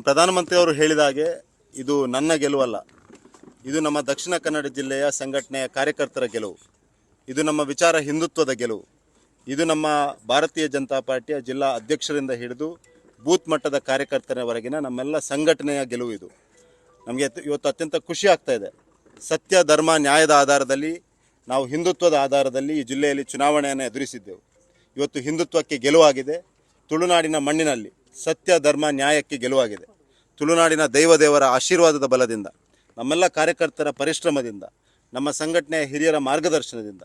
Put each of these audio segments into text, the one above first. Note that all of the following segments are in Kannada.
ಪ್ರಧಾನಮಂತ್ರಿ ಅವರು ಹೇಳಿದ ಹಾಗೆ ಇದು ನನ್ನ ಗೆಲುವಲ್ಲ. ಇದು ನಮ್ಮ ದಕ್ಷಿಣ ಕನ್ನಡ ಜಿಲ್ಲೆಯ ಸಂಘಟನೆಯ ಕಾರ್ಯಕರ್ತರ ಗೆಲುವು. ಇದು ನಮ್ಮ ವಿಚಾರ ಹಿಂದುತ್ವದ ಗೆಲುವು. ಇದು ನಮ್ಮ ಭಾರತೀಯ ಜನತಾ ಪಾರ್ಟಿಯ ಜಿಲ್ಲಾ ಅಧ್ಯಕ್ಷರಿಂದ ಹಿಡಿದು ಬೂತ್ ಮಟ್ಟದ ಕಾರ್ಯಕರ್ತರವರೆಗಿನ ನಮ್ಮೆಲ್ಲ ಸಂಘಟನೆಯ ಗೆಲುವು ಇದು. ನಮಗೆ ಇವತ್ತು ಅತ್ಯಂತ ಖುಷಿ ಆಗ್ತಾ ಇದೆ. ಸತ್ಯ, ಧರ್ಮ, ನ್ಯಾಯದ ಆಧಾರದಲ್ಲಿ ನಾವು ಹಿಂದುತ್ವದ ಆಧಾರದಲ್ಲಿ ಈ ಜಿಲ್ಲೆಯಲ್ಲಿ ಚುನಾವಣೆಯನ್ನು ಎದುರಿಸಿದ್ದೆವು. ಇವತ್ತು ಹಿಂದುತ್ವಕ್ಕೆ ಗೆಲುವಾಗಿದೆ. ತುಳುನಾಡಿನ ಮಣ್ಣಿನಲ್ಲಿ ಸತ್ಯ, ಧರ್ಮ, ನ್ಯಾಯಕ್ಕೆ ಗೆಲುವಾಗಿದೆ. ತುಳುನಾಡಿನ ದೈವದೇವರ ಆಶೀರ್ವಾದದ ಬಲದಿಂದ, ನಮ್ಮೆಲ್ಲ ಕಾರ್ಯಕರ್ತರ ಪರಿಶ್ರಮದಿಂದ, ನಮ್ಮ ಸಂಘಟನೆಯ ಹಿರಿಯರ ಮಾರ್ಗದರ್ಶನದಿಂದ,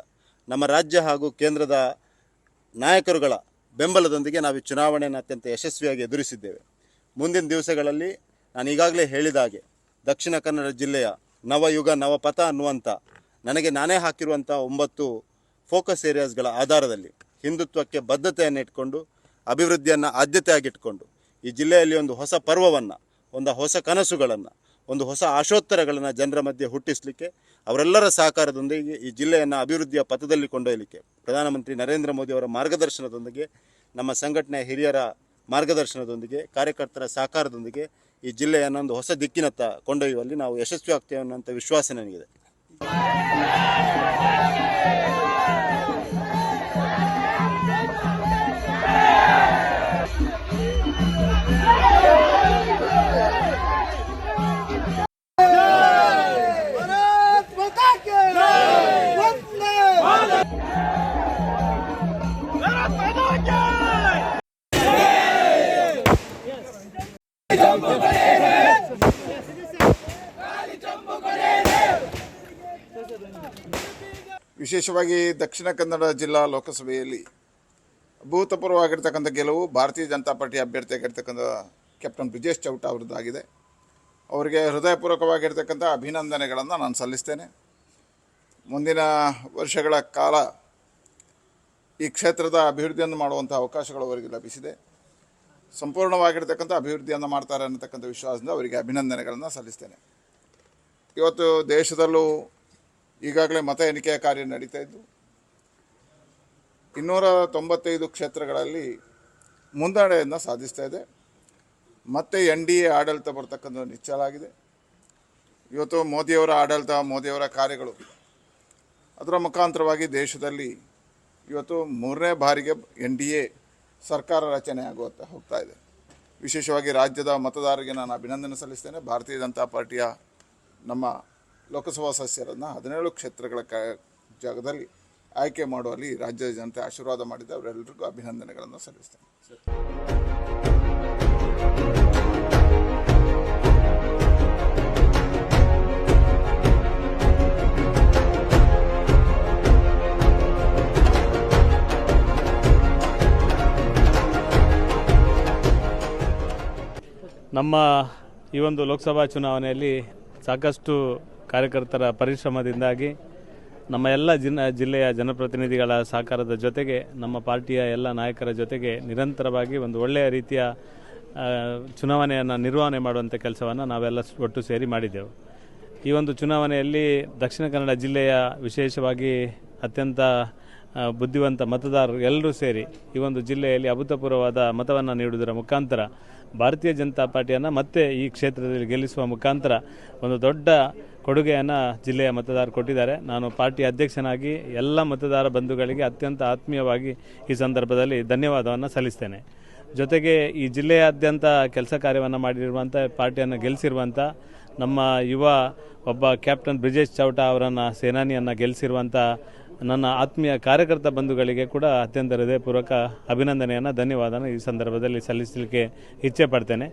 ನಮ್ಮ ರಾಜ್ಯ ಹಾಗೂ ಕೇಂದ್ರದ ನಾಯಕರುಗಳ ಬೆಂಬಲದೊಂದಿಗೆ ನಾವು ಚುನಾವಣೆಯನ್ನು ಅತ್ಯಂತ ಯಶಸ್ವಿಯಾಗಿ ಎದುರಿಸಿದ್ದೇವೆ. ಮುಂದಿನ ದಿವಸಗಳಲ್ಲಿ ನಾನು ಈಗಾಗಲೇ ಹೇಳಿದ ಹಾಗೆ, ದಕ್ಷಿಣ ಕನ್ನಡ ಜಿಲ್ಲೆಯ ನವಯುಗ, ನವಪಥ ಅನ್ನುವಂಥ, ನನಗೆ ನಾನೇ ಹಾಕಿರುವಂಥ ಒಂಬತ್ತು ಫೋಕಸ್ ಏರಿಯಾಸ್ಗಳ ಆಧಾರದಲ್ಲಿ ಹಿಂದುತ್ವಕ್ಕೆ ಬದ್ಧತೆಯನ್ನು ಇಟ್ಕೊಂಡು ಅಭಿವೃದ್ಧಿಯನ್ನು ಆದ್ಯತೆಯಾಗಿಟ್ಟುಕೊಂಡು ಈ ಜಿಲ್ಲೆಯಲ್ಲಿ ಒಂದು ಹೊಸ ಪರ್ವವನ್ನು, ಒಂದು ಹೊಸ ಕನಸುಗಳನ್ನು, ಒಂದು ಹೊಸ ಆಶೋತ್ತರಗಳನ್ನು ಜನರ ಮಧ್ಯೆ ಹುಟ್ಟಿಸಲಿಕ್ಕೆ ಅವರೆಲ್ಲರ ಸಹಕಾರದೊಂದಿಗೆ ಈ ಜಿಲ್ಲೆಯನ್ನು ಅಭಿವೃದ್ಧಿಯ ಪಥದಲ್ಲಿ ಕೊಂಡೊಯ್ಯಲಿಕ್ಕೆ ಪ್ರಧಾನಮಂತ್ರಿ ನರೇಂದ್ರ ಮೋದಿ ಅವರ ಮಾರ್ಗದರ್ಶನದೊಂದಿಗೆ, ನಮ್ಮ ಸಂಘಟನೆಯ ಹಿರಿಯರ ಮಾರ್ಗದರ್ಶನದೊಂದಿಗೆ, ಕಾರ್ಯಕರ್ತರ ಸಹಕಾರದೊಂದಿಗೆ ಈ ಜಿಲ್ಲೆಯನ್ನು ಒಂದು ಹೊಸ ದಿಕ್ಕಿನತ್ತ ಕೊಂಡೊಯ್ಯುವಲ್ಲಿ ನಾವು ಯಶಸ್ವಿ ಆಗ್ತೇವೆ ಅನ್ನೋಂಥ ವಿಶ್ವಾಸ ನನಗಿದೆ. ವಿಶೇಷವಾಗಿ ದಕ್ಷಿಣ ಕನ್ನಡ ಜಿಲ್ಲಾ ಲೋಕಸಭೆಯಲ್ಲಿ ಅಭೂತಪೂರ್ವವಾಗಿರ್ತಕ್ಕಂಥ ಗೆಲುವು ಭಾರತೀಯ ಜನತಾ ಪಾರ್ಟಿ ಅಭ್ಯರ್ಥಿಯಾಗಿರ್ತಕ್ಕಂಥ ಕ್ಯಾಪ್ಟನ್ ಬ್ರಿಜೇಶ್ ಚೌಟ ಅವರದ್ದಾಗಿದೆ ಅವರಿಗೆ ಹೃದಯಪೂರ್ವಕವಾಗಿರ್ತಕ್ಕಂಥ ಅಭಿನಂದನೆಗಳನ್ನು ನಾನು ಸಲ್ಲಿಸ್ತೇನೆ. ಮುಂದಿನ ವರ್ಷಗಳ ಕಾಲ ಈ ಕ್ಷೇತ್ರದ ಅಭಿವೃದ್ಧಿಯನ್ನು ಮಾಡುವಂಥ ಅವಕಾಶಗಳು ಅವರಿಗೆ ಲಭಿಸಿದೆ. ಸಂಪೂರ್ಣವಾಗಿರ್ತಕ್ಕಂಥ ಅಭಿವೃದ್ಧಿಯನ್ನು ಮಾಡ್ತಾರೆ ಅನ್ನತಕ್ಕಂಥ ವಿಶ್ವಾಸದಿಂದ ಅವರಿಗೆ ಅಭಿನಂದನೆಗಳನ್ನು ಸಲ್ಲಿಸ್ತೇನೆ. ಇವತ್ತು ದೇಶದಲ್ಲೂ ಈಗಾಗಲೇ ಮತ ಎಣಿಕೆಯ ಕಾರ್ಯ ನಡೀತಾ ಇದ್ದು ಇನ್ನೂರ ತೊಂಬತ್ತೈದು ಕ್ಷೇತ್ರಗಳಲ್ಲಿ ಮುಂದಡೆಯನ್ನು ಸಾಧಿಸ್ತಾ ಇದೆ. ಮತ್ತೆ ಎನ್ ಡಿ ಎ ಆಡಳಿತ ಬರ್ತಕ್ಕಂಥ ನಿಶ್ಚಲಾಗಿದೆ ಇವತ್ತು ಮೋದಿಯವರ ಆಡಳಿತ, ಮೋದಿಯವರ ಕಾರ್ಯಗಳು ಅದರ ಮುಖಾಂತರವಾಗಿ ದೇಶದಲ್ಲಿ ಇವತ್ತು ಮೂರನೇ ಬಾರಿಗೆ ಎನ್ ಡಿ ಎ ಸರ್ಕಾರ ರಚನೆ ಆಗುವಂತ ಹೋಗ್ತಾ ಇದೆ. ವಿಶೇಷವಾಗಿ ರಾಜ್ಯದ ಮತದಾರರಿಗೆ ನಾನು ಅಭಿನಂದನೆ ಸಲ್ಲಿಸ್ತೇನೆ. ಭಾರತೀಯ ಜನತಾ ಪಾರ್ಟಿಯ ನಮ್ಮ ಲೋಕಸಭಾ ಸದಸ್ಯರನ್ನು ಹದಿನೇಳು ಕ್ಷೇತ್ರಗಳ ಕ, ಜಾಗದಲ್ಲಿ ಆಯ್ಕೆ ಮಾಡುವಲ್ಲಿ ರಾಜ್ಯದ ಜನತೆ ಆಶೀರ್ವಾದ ಮಾಡಿದ್ದೆ ಅವರೆಲ್ಲರಿಗೂ ಅಭಿನಂದನೆಗಳನ್ನು ಸಲ್ಲಿಸ್ತೇನೆ. ನಮ್ಮ ಈ ಒಂದು ಲೋಕಸಭಾ ಚುನಾವಣೆಯಲ್ಲಿ ಸಾಕಷ್ಟು ಕಾರ್ಯಕರ್ತರ ಪರಿಶ್ರಮದಿಂದಾಗಿ ನಮ್ಮ ಎಲ್ಲ ಜಿನ ಜಿಲ್ಲೆಯ ಜನಪ್ರತಿನಿಧಿಗಳ ಸಹಕಾರದ ಜೊತೆಗೆ ನಮ್ಮ ಪಾರ್ಟಿಯ ಎಲ್ಲ ನಾಯಕರ ಜೊತೆಗೆ ನಿರಂತರವಾಗಿ ಒಂದು ಒಳ್ಳೆಯ ರೀತಿಯ ಚುನಾವಣೆಯನ್ನು ನಿರ್ವಹಣೆ ಮಾಡುವಂಥ ಕೆಲಸವನ್ನು ನಾವೆಲ್ಲ ಒಟ್ಟು ಸೇರಿ ಮಾಡಿದ್ದೆವು ಈ ಒಂದು ಚುನಾವಣೆಯಲ್ಲಿ ದಕ್ಷಿಣ ಕನ್ನಡ ಜಿಲ್ಲೆಯ ವಿಶೇಷವಾಗಿ ಅತ್ಯಂತ ಬುದ್ಧಿವಂತ ಮತದಾರರು ಎಲ್ಲರೂ ಸೇರಿ ಈ ಒಂದು ಜಿಲ್ಲೆಯಲ್ಲಿ ಅಭೂತಪೂರ್ವವಾದ ಮತವನ್ನು ನೀಡುವುದರ ಮುಖಾಂತರ ಭಾರತೀಯ ಜನತಾ ಪಾರ್ಟಿಯನ್ನು ಮತ್ತೆ ಈ ಕ್ಷೇತ್ರದಲ್ಲಿ ಗೆಲ್ಲಿಸುವ ಮುಖಾಂತರ ಒಂದು ದೊಡ್ಡ ಕೊಡುಗೆಯನ್ನು ಜಿಲ್ಲೆಯ ಮತದಾರರು ಕೊಟ್ಟಿದ್ದಾರೆ. ನಾನು ಪಾರ್ಟಿ ಅಧ್ಯಕ್ಷನಾಗಿ ಎಲ್ಲ ಮತದಾರ ಬಂಧುಗಳಿಗೆ ಅತ್ಯಂತ ಆತ್ಮೀಯವಾಗಿ ಈ ಸಂದರ್ಭದಲ್ಲಿ ಧನ್ಯವಾದವನ್ನು ಸಲ್ಲಿಸ್ತೇನೆ. ಜೊತೆಗೆ ಈ ಜಿಲ್ಲೆಯಾದ್ಯಂತ ಕೆಲಸ ಕಾರ್ಯವನ್ನು ಮಾಡಿರುವಂಥ ಪಾರ್ಟಿಯನ್ನು ಗೆಲ್ಲಿಸಿರುವಂಥ ನಮ್ಮ ಯುವ ಒಬ್ಬ ಕ್ಯಾಪ್ಟನ್ ಬ್ರಿಜೇಶ್ ಚೌಟ ಅವರನ್ನು, ಸೇನಾನಿಯನ್ನು ಗೆಲ್ಲಿಸಿರುವಂಥ ನನ್ನ ಆತ್ಮೀಯ ಕಾರ್ಯಕರ್ತ ಬಂಧುಗಳಿಗೆ ಕೂಡ ಅತ್ಯಂತ ಹೃದಯಪೂರ್ವಕ ಅಭಿನಂದನೆಯನ್ನು, ಧನ್ಯವಾದನ ಈ ಸಂದರ್ಭದಲ್ಲಿ ಸಲ್ಲಿಸಲಿಕ್ಕೆ ಇಚ್ಛೆ ಪಡ್ತೇನೆ.